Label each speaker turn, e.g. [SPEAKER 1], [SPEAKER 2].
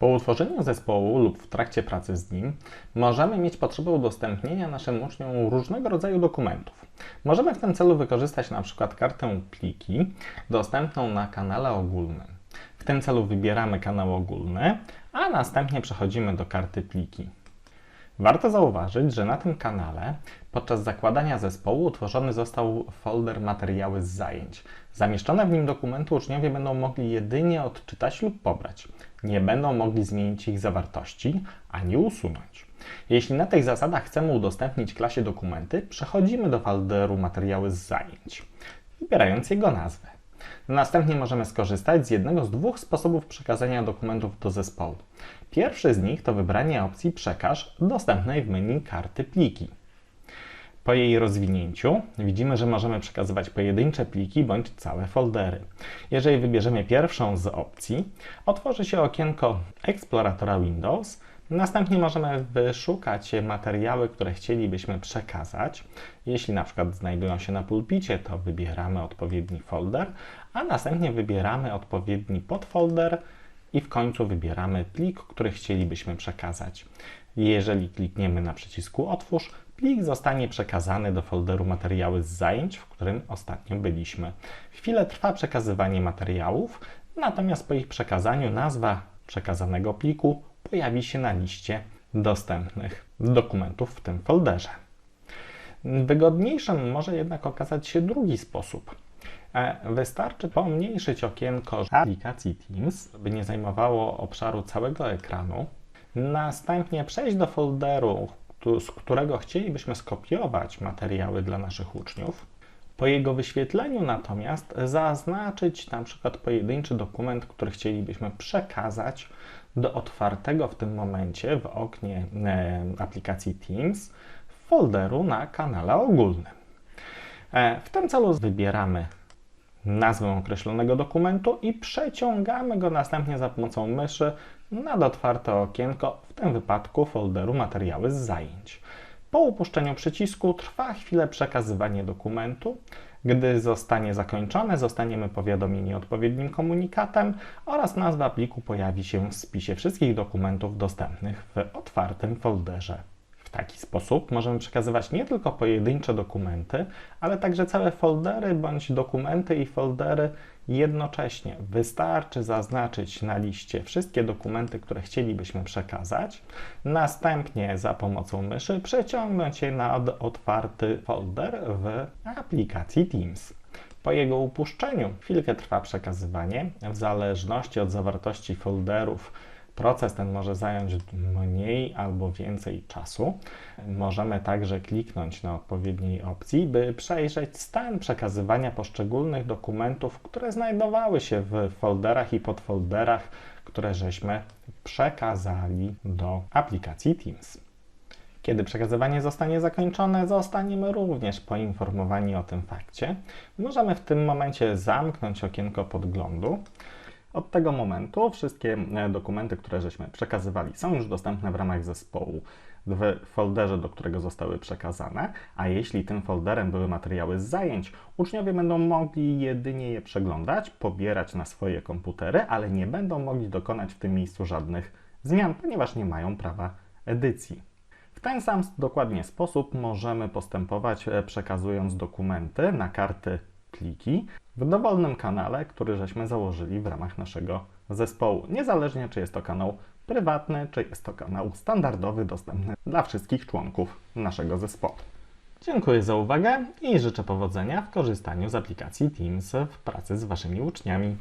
[SPEAKER 1] Po utworzeniu zespołu lub w trakcie pracy z nim możemy mieć potrzebę udostępnienia naszym uczniom różnego rodzaju dokumentów. Możemy w tym celu wykorzystać przykład kartę pliki dostępną na kanale ogólnym. W tym celu wybieramy kanał ogólny, a następnie przechodzimy do karty pliki. Warto zauważyć, że na tym kanale podczas zakładania zespołu utworzony został folder materiały z zajęć. Zamieszczone w nim dokumenty uczniowie będą mogli jedynie odczytać lub pobrać. Nie będą mogli zmienić ich zawartości ani usunąć. Jeśli na tych zasadach chcemy udostępnić klasie dokumenty, przechodzimy do folderu materiały z zajęć, wybierając jego nazwę. Następnie możemy skorzystać z jednego z dwóch sposobów przekazania dokumentów do zespołu. Pierwszy z nich to wybranie opcji Przekaż dostępnej w menu karty pliki. Po jej rozwinięciu widzimy, że możemy przekazywać pojedyncze pliki bądź całe foldery. Jeżeli wybierzemy pierwszą z opcji, otworzy się okienko eksploratora Windows. Następnie możemy wyszukać materiały, które chcielibyśmy przekazać. Jeśli na przykład znajdują się na pulpicie, to wybieramy odpowiedni folder, a następnie wybieramy odpowiedni podfolder i w końcu wybieramy plik, który chcielibyśmy przekazać. Jeżeli klikniemy na przycisku Otwórz, plik zostanie przekazany do folderu materiały z zajęć, w którym ostatnio byliśmy. Chwilę trwa przekazywanie materiałów, natomiast po ich przekazaniu nazwa przekazanego pliku pojawi się na liście dostępnych dokumentów w tym folderze. Wygodniejszym może jednak okazać się drugi sposób. E, Wystarczy pomniejszyć okienko aplikacji Teams, by nie zajmowało obszaru całego ekranu. Następnie przejść do folderu, z którego chcielibyśmy skopiować materiały dla naszych uczniów. Po jego wyświetleniu natomiast zaznaczyć na przykład pojedynczy dokument, który chcielibyśmy przekazać do otwartego w tym momencie w oknie e, aplikacji Teams folderu na kanale ogólnym. E, W tym celu wybieramy nazwę określonego dokumentu i przeciągamy go następnie za pomocą myszy nad otwarte okienko, w tym wypadku folderu materiały z zajęć. Po upuszczeniu przycisku trwa chwilę przekazywanie dokumentu. Gdy zostanie zakończone, zostaniemy powiadomieni odpowiednim komunikatem oraz nazwa pliku pojawi się w spisie wszystkich dokumentów dostępnych w otwartym folderze. W taki sposób możemy przekazywać nie tylko pojedyncze dokumenty, ale także całe foldery bądź dokumenty i foldery jednocześnie. Wystarczy zaznaczyć na liście wszystkie dokumenty, które chcielibyśmy przekazać, następnie za pomocą myszy przeciągnąć je na otwarty folder w aplikacji Teams. Po jego upuszczeniu chwilkę trwa przekazywanie. W zależności od zawartości folderów Proces ten może zająć mniej albo więcej czasu. Możemy także kliknąć na odpowiedniej opcji, by przejrzeć stan przekazywania poszczególnych dokumentów, które znajdowały się w folderach i podfolderach, które żeśmy przekazali do aplikacji Teams. Kiedy przekazywanie zostanie zakończone, zostaniemy również poinformowani o tym fakcie. Możemy w tym momencie zamknąć okienko podglądu. Od tego momentu wszystkie e, dokumenty, które żeśmy przekazywali, są już dostępne w ramach zespołu w folderze, do którego zostały przekazane, a jeśli tym folderem były materiały z zajęć, uczniowie będą mogli jedynie je przeglądać, pobierać na swoje komputery, ale nie będą mogli dokonać w tym miejscu żadnych zmian, ponieważ nie mają prawa edycji. W ten sam dokładnie sposób możemy postępować e, przekazując dokumenty na karty pliki w dowolnym kanale, który żeśmy założyli w ramach naszego zespołu. Niezależnie czy jest to kanał prywatny, czy jest to kanał standardowy, dostępny dla wszystkich członków naszego zespołu. Dziękuję za uwagę i życzę powodzenia w korzystaniu z aplikacji Teams w pracy z Waszymi uczniami.